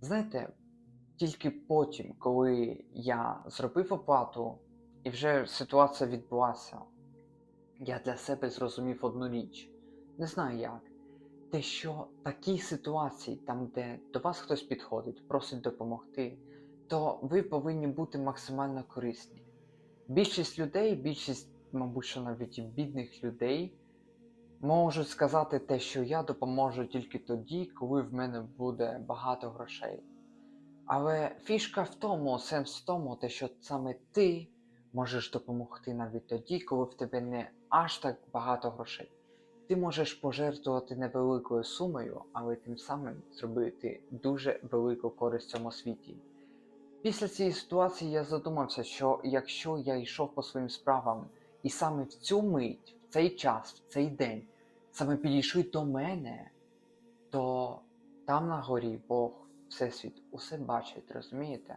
Знаєте, тільки потім, коли я зробив оплату і вже ситуація відбулася, я для себе зрозумів одну річ. Не знаю як. Те, що такі ситуації, там, де до вас хтось підходить, просить допомогти, то ви повинні бути максимально корисні. Більшість людей, більшість, мабуть, що навіть бідних людей, можуть сказати те, що я допоможу тільки тоді, коли в мене буде багато грошей. Але фішка в тому, сенс в тому, те, що саме ти можеш допомогти навіть тоді, коли в тебе не аж так багато грошей. Ти можеш пожертвувати невеликою сумою, але тим самим зробити дуже велику користь в цьому світі. Після цієї ситуації я задумався, що якщо я йшов по своїм справам, і саме в цю мить, в цей час, в цей день, саме підійшли до мене, то там на горі Бог, Всесвіт, усе бачить, розумієте?